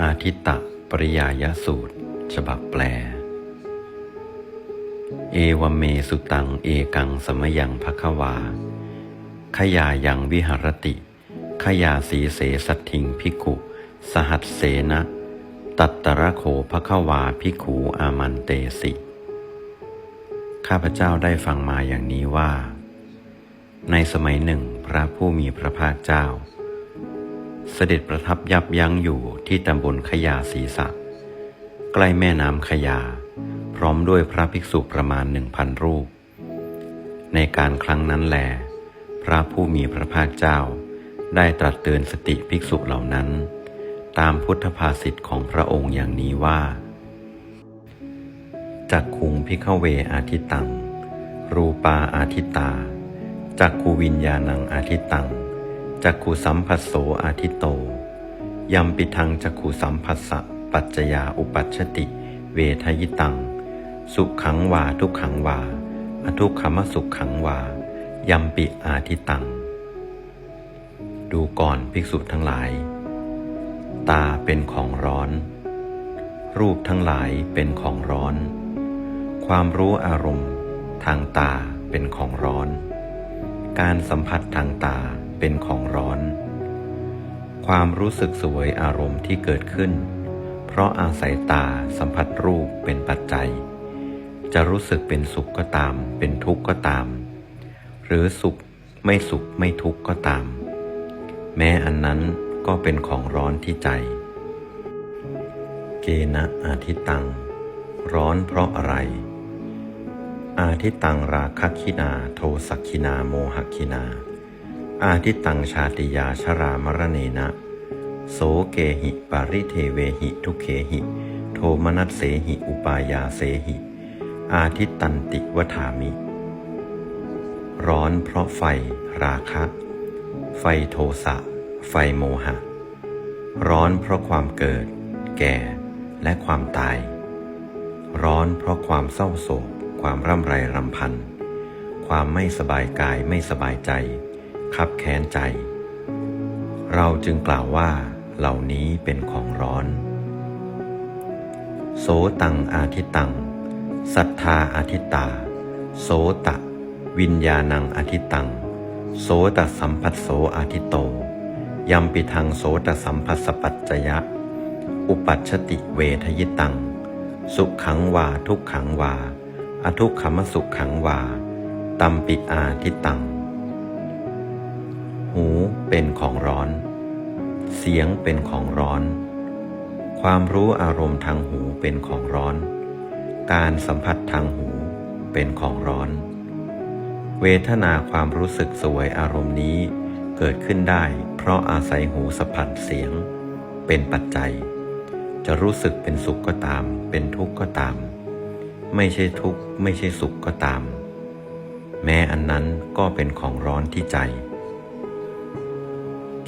อาทิตตปริยายสูตร ฉบับแปล เอวเมสุตังเอกังสมยังภควา ขยายังวิหรติ ขยาสีเสสัตถิงพิกุ สหัสเสนะ ตัตตระโขภควาพิขูอามันเตสิ ข้าพเจ้าได้ฟังมาอย่างนี้ว่า ในสมัยหนึ่งพระผู้มีพระภาคเจ้า เสด็จประทับยับยั้งอยู่ที่ตำบลขยาศีสะ ใกล้แม่น้ำขยา พร้อมด้วยพระภิกษุประมาณหนึ่งพันรูป ในการครั้งนั้นแหลพระผู้มีพระภาคเจ้า ได้ตรัสเตือนสติภิกษุเหล่านั้น ตามพุทธภาษิตของพระองค์อย่างนี้ว่าจักคุงพิขเวอาทิตัง รูปาอาทิตาจักขูวิญญาณังอาทิตัง จักขูสัมผัสโสอาทิโตยัมปิทังจักขูสัมผัสสะปัจจยาอุปัชชติ เวทยิตัง สุขังวาทุกขังวาอทุกขมสุขขังวายัมปิอาทิตัง ดูก่อนภิกษุทั้งหลาย ตาเป็นของร้อน รูปทั้งหลายเป็นของร้อน ความรู้อารมณ์ ทางตาเป็นของร้อน การสัมผัสทางตา เป็นของร้อน ความรู้สึกสวยอารมณ์ที่เกิดขึ้น เพราะอาศัยตาสัมผัสรูปเป็นปัจจัย จะรู้สึกเป็นสุขก็ตาม เป็นทุกข์ก็ตาม หรือสุขไม่สุขไม่ทุกข์ก็ตาม แม้อันนั้นก็เป็นของร้อนที่ใจ เกณะอาทิตัง ร้อนเพราะอะไร อาทิตังราคคินาโทสักคินาโมหคินา อาทิตังชาติยาชรามรเนนะ โสเกหิปาริเทเวหิทุเคหิ โทมนัสเสหิอุปายาเสหิ อาทิตตันติวถามิ ร้อนเพราะไฟราคะ ไฟโทสะ ไฟโมหะ ร้อนเพราะความเกิด แก่ และความตาย ร้อนเพราะความเศร้าโศก ความร่ำไรรำพัน ความไม่สบายกายไม่สบายใจ คับแค้นใจ เราจึงกล่าวว่าเหล่านี้เป็นของร้อน โสตังอาทิตังศรัทธาอาทิตา โสตะ วิญญาณังอาทิตัง โสตสัมผัสโสอาทิโตยัมปิทังโสตสัมผัสปัจจยะ อุปัชติเวทยิตัง สุขังวาทุกขังวา อทุกขมสุขขังวาตัมปิอาทิตัง เป็นของร้อน เสียงเป็นของร้อน ความรู้อารมณ์ทางหูเป็นของร้อน การสัมผัสทางหูเป็นของร้อน เวทนาความรู้สึกสวยอารมณ์นี้เกิดขึ้นได้ เพราะอาศัยหูสัมผัสเสียง เป็นปัจจัย จะรู้สึกเป็นสุขก็ตาม เป็นทุกข์ก็ตาม ไม่ใช่ทุกข์ไม่ใช่สุขก็ตาม แม้อันนั้นก็เป็นของร้อนที่ใจ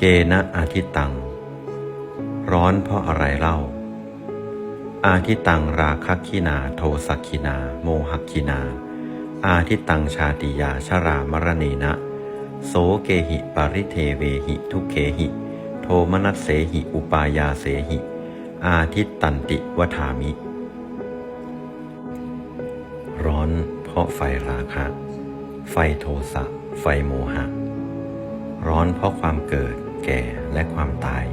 เกณะอาทิตัง ร้อนเพราะอะไรเล่า อาทิตังราคะคินาโทสักคินา โมหคินา อาทิตังชาติยาชรามรเนนะ โสเกหิปาริเทเวหิทุเคหิ โทมนัสเสหิอุปายาเสหิ อาทิตตันติวถามิ ร้อนเพราะไฟราคะ ไฟโทสะ ไฟโมหะร้อนเพราะความเกิด ก่และความตาย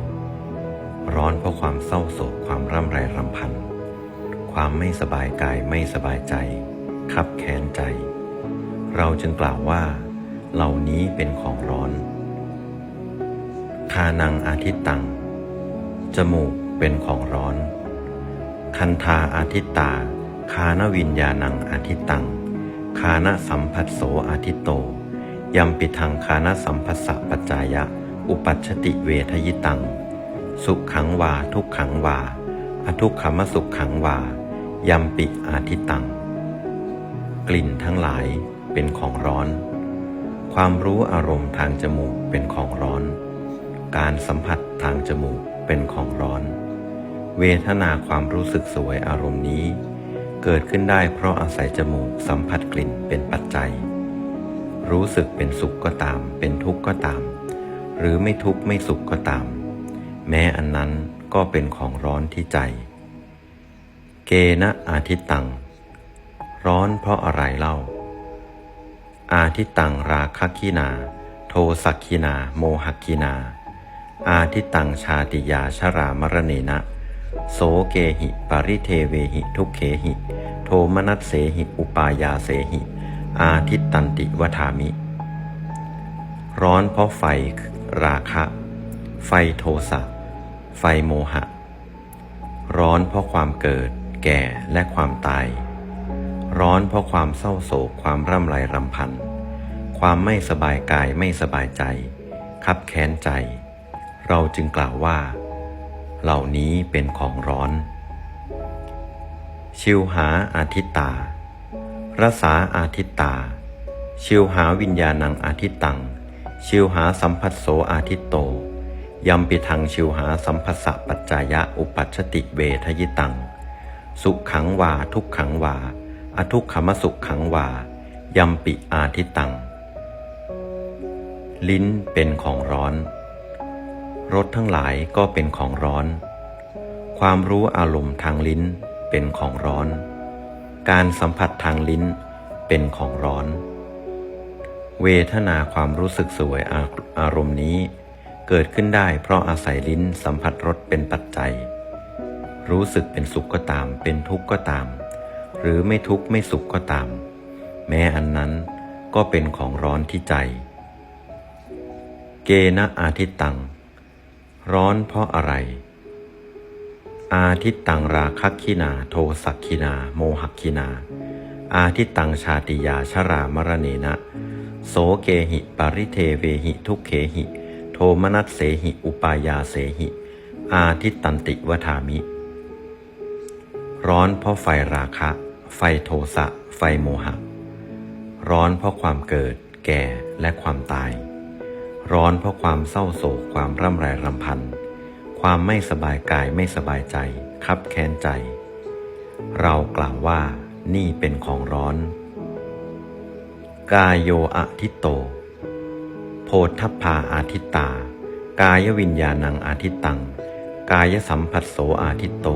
ร้อนเพราะความเศร้าโศกความร่ำไรรำพัน ความไม่สบายกายไม่สบายใจคับแค้นใจ เราจึงกล่าวว่า เหล่านี้เป็นของร้อน คานังอาทิตตัง จมูกเป็นของร้อน คันธาอาทิตตา คานวิญญาณังอาทิตตัง คานะสัมผัสโสอาทิตโต ยัมปิทังคานะสัมผัสสะปัจจายะ อุปัชติเวทยิตัง สุขขังวาทุกขังวา อทุกขมสุขขังวา ยัมปิอาทิตัง กลิ่นทั้งหลายเป็นของร้อน ความรู้อารมณ์ทางจมูกเป็นของร้อน การสัมผัสทางจมูกเป็นของร้อน เวทนาความรู้สึกสวยอารมณ์นี้ เกิดขึ้นได้เพราะอาศัยจมูกสัมผัสกลิ่นเป็นปัจจัย รู้สึกเป็นสุขก็ตาม เป็นทุกข์ก็ตาม หรือไม่ทุกข์ไม่สุขก็ตาม แม้อันนั้นก็เป็นของร้อนที่ใจ เกนะอาทิตตัง ร้อนเพราะอะไรเล่า อาทิตตังราคคินา โทสักคินา โมหคินา อาทิตตังชาติยาชรามรเนนะ โสเกหิปริเทเวหิทุกเขหิ โทมนัสเสหิอุปายาเสหิ อาทิตตันติวถามิ ร้อนเพราะไฟ ราคะ ไฟโทสะ ไฟโมหะ ร้อนเพราะความเกิด แก่และความตาย ร้อนเพราะความเศร้าโศกความร่ำไรรำพัน ความไม่สบายกายไม่สบายใจ คับแค้นใจ เราจึงกล่าวว่า เหล่านี้เป็นของร้อน ชิวหาอาทิตตารสาอาทิตตา ชิวหาวิญญาณังอาทิตตัง ชิวหาสัมผัสโสอาทิตโต ยัมปิทังชิวหาสัมผัสสะปัจจายะอุปัชติเวทยิตัง สุขขังวาทุกขังวา อทุกขมสุขขังวา ยัมปิอาทิตัง ลิ้นเป็นของร้อน รสทั้งหลายก็เป็นของร้อน ความรู้อารมณ์ทางลิ้นเป็นของร้อน การสัมผัสทางลิ้นเป็นของร้อน เวทนาความรู้สึกสวยอาอารมณ์นี้ เกิดขึ้นได้เพราะอาศัยลิ้นสัมผัสรสเป็นปัจจัย รู้สึกเป็นสุขก็ตาม เป็นทุกข์ก็ตาม หรือไม่ทุกข์ไม่สุขก็ตาม แม้อันนั้นก็เป็นของร้อนที่ใจ เกณะอาทิตตัง ร้อนเพราะอะไร อาทิตตังราคักขินา โทสักขินา โมหักขินา อาทิตตังชาติยาชรามรเนนะ โสเกหิ ปริเทเวหิ ทุกเขหิ โทมนัสเสหิ อุปายาเสหิ อาทิตตันติวถามิ ร้อนเพราะไฟราคะ ไฟโทสะ ไฟโมหะ ร้อนเพราะความเกิด แก่ และความตาย ร้อนเพราะความเศร้าโศก ความร่ำไรรำพัน ความไม่สบายกายไม่สบายใจ คับแค้นใจ เรากล่าวว่านี่เป็นของร้อน กายโยอาทิตโต โพธพาอาทิตตา กายวิญญาณังอาทิตตัง กายสัมผัสโสอาทิตโต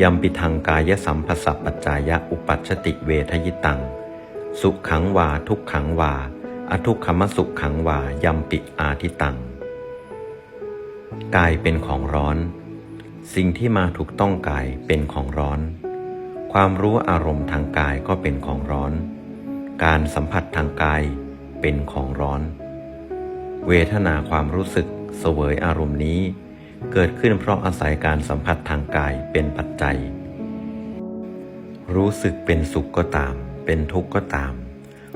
ยัมปิทังกายสัมผัสปัจจายะอุปัชติเวทยิตัง สุขขังวาทุกขังวา อทุกขมสุขขังวา ยัมปิอาทิตัง กายเป็นของร้อน สิ่งที่มาถูกต้องกายเป็นของร้อน ความรู้อารมณ์ทางกายก็เป็นของร้อน การสัมผัสทางกายเป็นของร้อน เวทนาความรู้สึกเสวยอารมณ์นี้ เกิดขึ้นเพราะอาศัยการสัมผัสทางกายเป็นปัจจัย รู้สึกเป็นสุขก็ตาม เป็นทุกข์ก็ตาม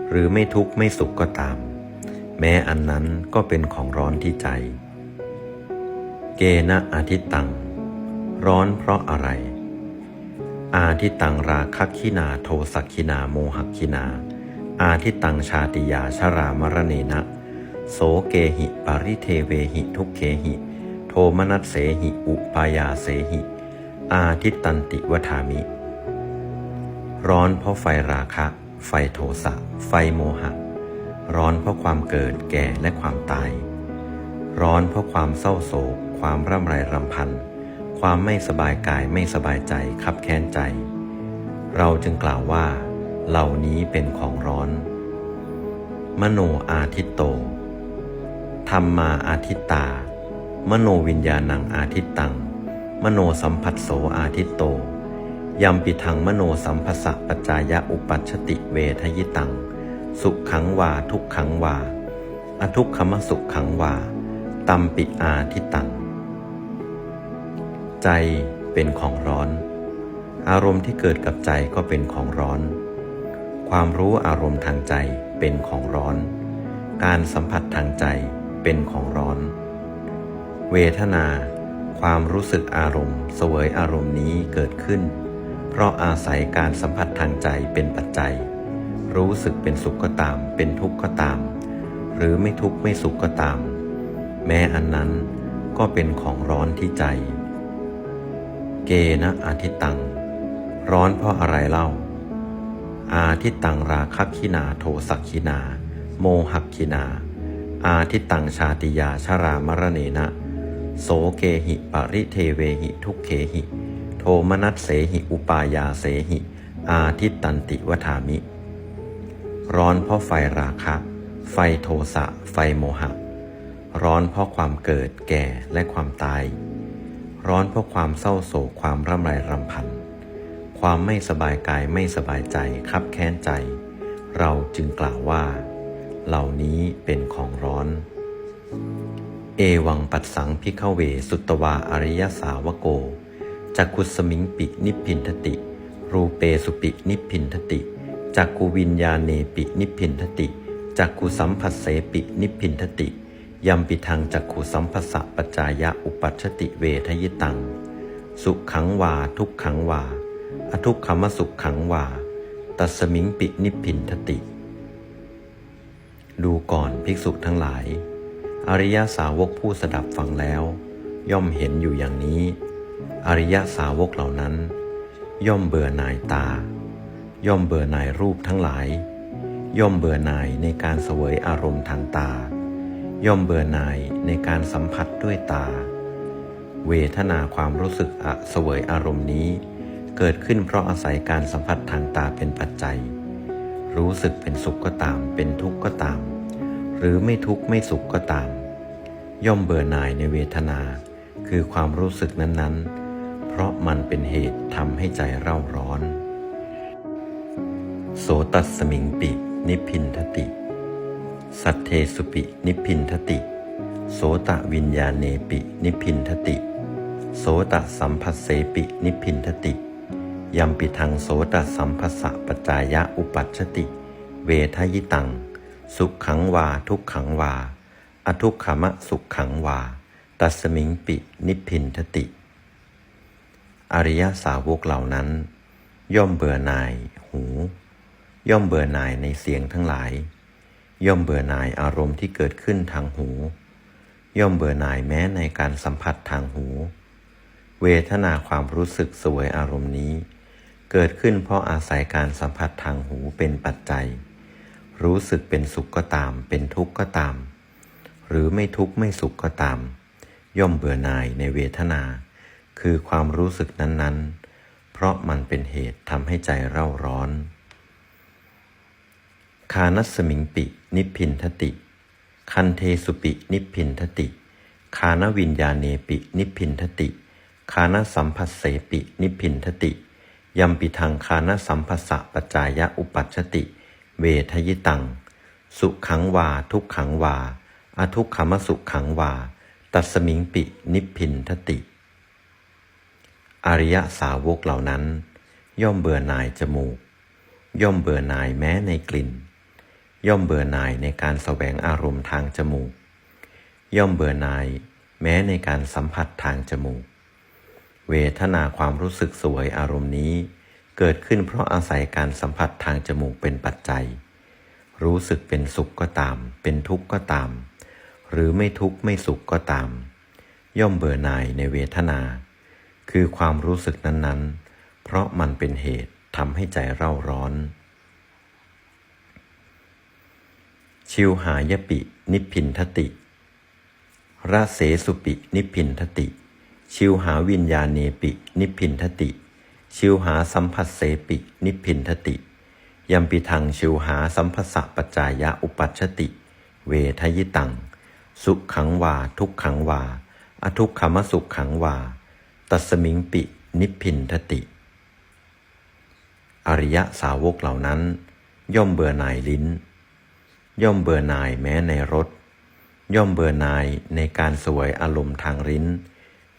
หรือไม่ทุกข์ไม่สุขก็ตาม แม้อันนั้นก็เป็นของร้อนที่ใจ เกณะอาทิตตัง ร้อนเพราะอะไรอาทิตตังราคักขินาโทสักขินาโมหักขินา อาทิตตังชาติยาชรามรเนนะ โสเกหิปริเทเวหิทุกเขหิ โทมนัสเสหิอุปายาเสหิ อาทิตตันติวถามิ ร้อนเพราะไฟราคะ ไฟโทสะ ไฟโมหะ ร้อนเพราะความเกิดแก่และความตาย ร้อนเพราะความเศร้าโศก ความร่ำไรรำพัน ความไม่สบายกายไม่สบายใจคับแค้นใจ เราจึงกล่าวว่า เหล่านี้เป็นของร้อน มโนอาทิตโต ธรรมมาอาทิตตา มโนวิญญาณังอาทิตตัง มโนสัมผัสโสอาทิตโตยัมปิทังมโนสัมภสะปัจจายะอุปัชชติเวทยิตัง สุขขังวาทุกขังวา อทุกขมสุขขังวา ตัมปิอาทิตัง ใจเป็นของร้อน อารมณ์ที่เกิดกับใจก็เป็นของร้อน ความรู้อารมณ์ทางใจเป็นของร้อน การสัมผัสทางใจเป็นของร้อน เวทนา ความรู้สึกอารมณ์ เสวยอารมณ์นี้เกิดขึ้น เพราะอาศัยการสัมผัสทางใจเป็นปัจจัย รู้สึกเป็นสุขก็ตาม เป็นทุกข์ก็ตาม หรือไม่ทุกข์ไม่สุขก็ตาม แม้อันนั้นก็เป็นของร้อนที่ใจ เกนะอาทิตตัง ร้อนเพราะอะไรเล่า อาทิตตังราคักขินาโทสักขินา โมหักขินา อาทิตตังชาติยาชรามรเนนะ โสเกหิปริเทเวหิทุกเขหิ โทมนัสเสหิอุปายาเสหิ อาทิตันติวถามิ ร้อนเพราะไฟราคะ ไฟโทสะ ไฟโมหะ ร้อนเพราะความเกิดแก่และความตาย ร้อนเพราะความเศร้าโศกความร่ำไรรำพัน ความไม่สบายกายไม่สบายใจคับแค้นใจ เราจึงกล่าวว่า เหล่านี้เป็นของร้อน เอวังปัสสังพิขเวสุตวาอริยสาวโกจักขุสมิงปินิพินทติ รูเปสุปินิพินทติจักกุวิญญาเนปินิพินทติจักขุสัมผัสเสปินิพินทติยัมปิทังจักขุสัมผัสสะปัจจายะอุปัชชติเวทยิตัง สุขังวาทุกขังวา อทุกขมสุขขังวาตัสมิงปินิพพินทติ ดูก่อนภิกษุทั้งหลาย อริยสาวกผู้สดับฟังแล้ว ย่อมเห็นอยู่อย่างนี้ อริยสาวกเหล่านั้น ย่อมเบื่อหน่ายตา ย่อมเบื่อหน่ายรูปทั้งหลาย ย่อมเบื่อหน่ายในการเสวยอารมณ์ทางตา ย่อมเบื่อหน่ายในการสัมผัสด้วยตา เวทนาความรู้สึกอะเสวยอารมณ์นี้ เกิดขึ้นเพราะอาศัยการสัมผัสทางตาเป็นปัจจัย รู้สึกเป็นสุขก็ตาม เป็นทุกข์ก็ตาม หรือไม่ทุกข์ไม่สุขก็ตาม ย่อมเบื่อหน่ายในเวทนา คือความรู้สึกนั้นๆ เพราะมันเป็นเหตุทำให้ใจเร่าร้อน โสตัสมิงปิ นิพินทติ สัทเทสุปิ นิพินทติ โสตะวิญญาเนปิ นิพินทติ โสตะสัมผัสเสปิ นิพินทติ ยัมปิทังโสตสัมภสสะปัจจายะอุปัชชติ เวทยิตัง สุขขังวาทุกขังวา อทุกขมะสุขขังวา ตัสมิงปินิพพินทติ อริยสาวกเหล่านั้น ย่อมเบื่อหน่ายหู ย่อมเบื่อหน่ายในเสียงทั้งหลาย ย่อมเบื่อหน่ายอารมณ์ที่เกิดขึ้นทางหู ย่อมเบื่อหน่ายแม้ในการสัมผัสทางหู เวทนาความรู้สึกสวยอารมณ์นี้ เกิดขึ้นเพราะอาศัยการสัมผัสทางหูเป็นปัจจัย รู้สึกเป็นสุขก็ตาม เป็นทุกข์ก็ตาม หรือไม่ทุกข์ไม่สุขก็ตาม ย่อมเบื่อหน่ายในเวทนา คือความรู้สึกนั้นๆ เพราะมันเป็นเหตุทำให้ใจเร่าร้อน คานัสมิงปินิพพินทติ คันเทสุปินิพพินทติ คานวิญญาเนปินิพพินทติ คานสัมผัสเสปินิพพินทติ ยัมปิทังคานสัมผัสสะปัจจายะอุปัชติ เวทยิตัง สุขังวาทุกขังวา อทุกขมสุขังวา ตัสมิงปินิพพินทติ อริยสาวกเหล่านั้น ย่อมเบื่อหน่ายจมูก ย่อมเบื่อหน่ายแม้ในกลิ่น ย่อมเบื่อหน่ายในการสแสวงอารมณ์ทางจมูก ย่อมเบื่อหน่าย แม้ในการสัมผัสทางจมูก เวทนาความรู้สึกสวยอารมณ์นี้ เกิดขึ้นเพราะอาศัยการสัมผัสทางจมูกเป็นปัจจัย รู้สึกเป็นสุขก็ตาม เป็นทุกข์ก็ตาม หรือไม่ทุกข์ไม่สุขก็ตาม ย่อมเบื่อหน่ายในเวทนา คือความรู้สึกนั้นๆ เพราะมันเป็นเหตุทำให้ใจเร่าร้อน ชิวหายปิ นิพินทติราเสสุปินิพินทติ ชิวหาวิญญาเนปิ นิพินทติ ชิวหาสัมผัสเสปิ นิพินทติ ยัมปิทังชิวหาสัมภสะปัจจายะอุปัชติ เวทยิตัง สุขขังวาทุกขังวา อทุกขมสุขขังวา ตัสมิงปิ นิพพินทติ อริยสาวกเหล่านั้น ย่อมเบื่อหน่ายลิ้น ย่อมเบื่อหน่ายแม้ในรสย่อมเบื่อหน่ายในการสวยอารมณ์ทางลิ้น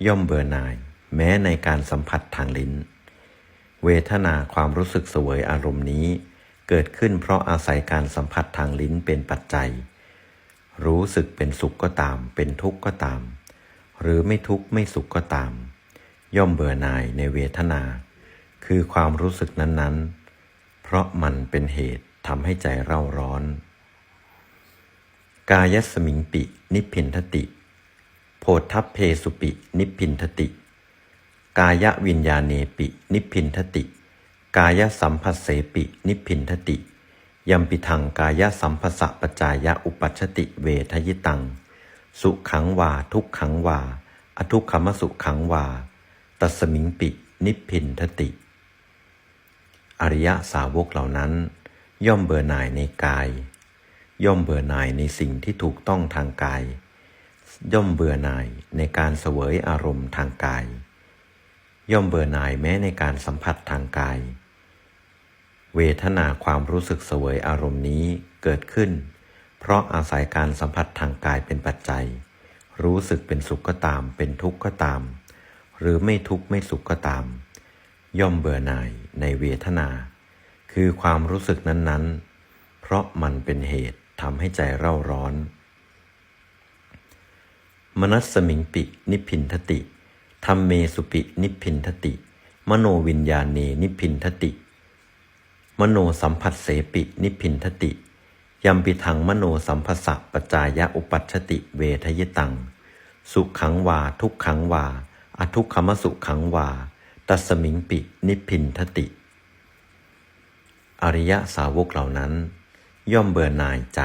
ย่อมเบื่อหน่าย แม้ในการสัมผัสทางลิ้น เวทนาความรู้สึกสวยอารมณ์นี้ เกิดขึ้นเพราะอาศัยการสัมผัสทางลิ้นเป็นปัจจัย รู้สึกเป็นสุขก็ตาม เป็นทุกข์ก็ตาม หรือไม่ทุกข์ไม่สุขก็ตาม ย่อมเบื่อหน่ายในเวทนา คือความรู้สึกนั้นๆ เพราะมันเป็นเหตุทำให้ใจเร่าร้อน กายสมิงปิ นิพพินทติ โพธัพเพสุปิ นิพพินทติ กายวิญญาเนปิ นิพพินทติ กายสัมผัสเสปิ นิพพินทติ ยัมปิทังกายสัมภสะปัจจายะอุปัชชติเวทยิตัง สุขังวาทุกขังวา อทุกขมสุขังวา ตัสมิงปิ นิพพินทติ อริยสาวกเหล่านั้น ย่อมเบื่อหน่ายในกาย ย่อมเบื่อหน่ายในสิ่งที่ถูกต้องทางกาย ย่อมเบื่อหน่ายในการเสวยอารมณ์ทางกาย ย่อมเบื่อหน่ายแม้ในการสัมผัสทางกาย เวทนาความรู้สึกเสวยอารมณ์นี้เกิดขึ้น เพราะอาศัยการสัมผัสทางกายเป็นปัจจัย รู้สึกเป็นสุขก็ตาม เป็นทุกข์ก็ตาม หรือไม่ทุกข์ไม่สุขก็ตาม ย่อมเบื่อหน่ายในเวทนา คือความรู้สึกนั้นๆ เพราะมันเป็นเหตุทำให้ใจเร่าร้อน มนัสสมิงปิ นิพินทติธรรมเมสุปิ นิพินทติ มโนวิญญาณเนนิพินทติ มโนสัมผัสเสปิ นิพินทติยัมปิทังมโนสัมภสะปจายะอุปัชติเวทยตัง สุขังวาทุกขังวา อทุกขมสุขังวา ตัสมิงปิ นิพพินทติ อริยสาวกเหล่านั้น ย่อมเบื่อหน่ายใจ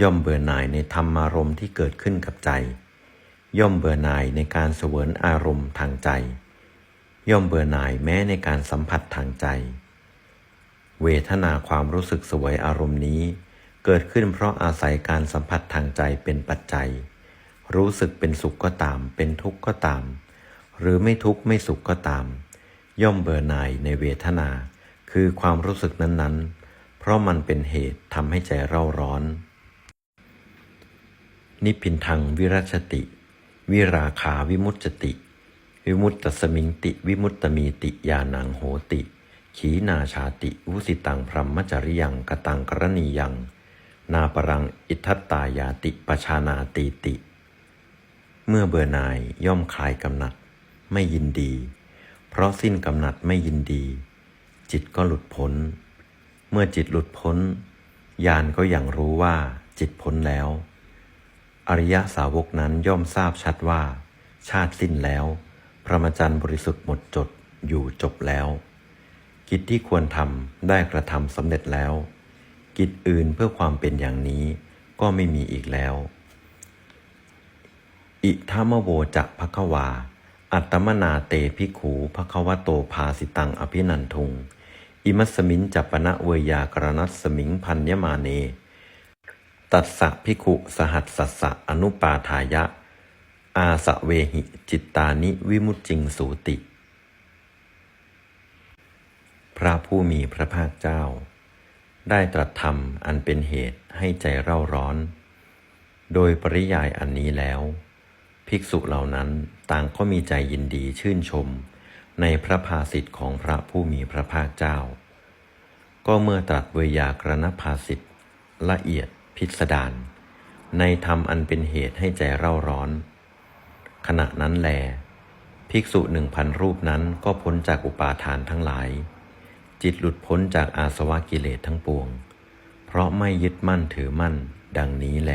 ย่อมเบื่อหน่ายในธรรมารมณ์ที่เกิดขึ้นกับใจ ย่อมเบื่อหน่ายในการเสวยอารมณ์ทางใจ ย่อมเบื่อหน่ายแม้ในการสัมผัสทางใจ เวทนาความรู้สึกสวยอารมณ์นี้ เกิดขึ้นเพราะอาศัยการสัมผัสทางใจเป็นปัจจัย รู้สึกเป็นสุขก็ตาม เป็นทุกข์ก็ตาม หรือไม่ทุกข์ไม่สุขก็ตาม ย่อมเบื่อหน่ายในเวทนา คือความรู้สึกนั้นๆ เพราะมันเป็นเหตุทำให้ใจเร่าร้อน นิพพินทังวิรัชติ วิราคาวิมุตจติ วิมุตตสมิงติ วิมุตตมีติยานังโหติ ขีนาชาติ วุสิตังพรหมจริยังกตังกรณียัง นาปรังอิทัตตายาติปชานาตีติ เมื่อเบื่อหน่ายย่อมคลายกำหนัดไม่ยินดี เพราะสิ้นกำหนัดไม่ยินดี จิตก็หลุดพ้น เมื่อจิตหลุดพ้นญาณก็อย่างรู้ว่าจิตพ้นแล้ว อริยสาวกนั้นย่อมทราบชัดว่า ชาติสิ้นแล้ว พระมจรรย์บริสุทธิ์หมดจดอยู่จบแล้ว กิจที่ควรทำได้กระทำสำเร็จแล้ว กิจอื่นเพื่อความเป็นอย่างนี้ก็ไม่มีอีกแล้ว อิทามโวจะภควา อัตตมนาเตภิขูภควโตภาสิตังอภินันทุง อิมัสมินจัปปนะเวยากรณัสสมิงพันยมาเน ตัสสะภิกขุสหัสสัสสะอนุปาทายะ อาสะเวหิจิตตานิวิมุตจิงสูติ พระผู้มีพระภาคเจ้า ได้ตรัสธรรมอันเป็นเหตุให้ใจเร่าร้อน โดยปริยายอันนี้แล้ว ภิกษุเหล่านั้นต่างก็มีใจยินดีชื่นชม ในพระภาสิทธิ์ของพระผู้มีพระภาคเจ้า ก็เมื่อตรัสเวยากรณภาสิทธิ์ละเอียด พิสดารในธรรมอันเป็นเหตุให้ใจเร่าร้อน ขณะนั้นแล ภิกษุหนึ่งพันรูปนั้นก็พ้นจากอุปาทานทั้งหลาย จิตหลุดพ้นจากอาสวะกิเลสทั้งปวง เพราะไม่ยึดมั่นถือมั่นดังนี้แล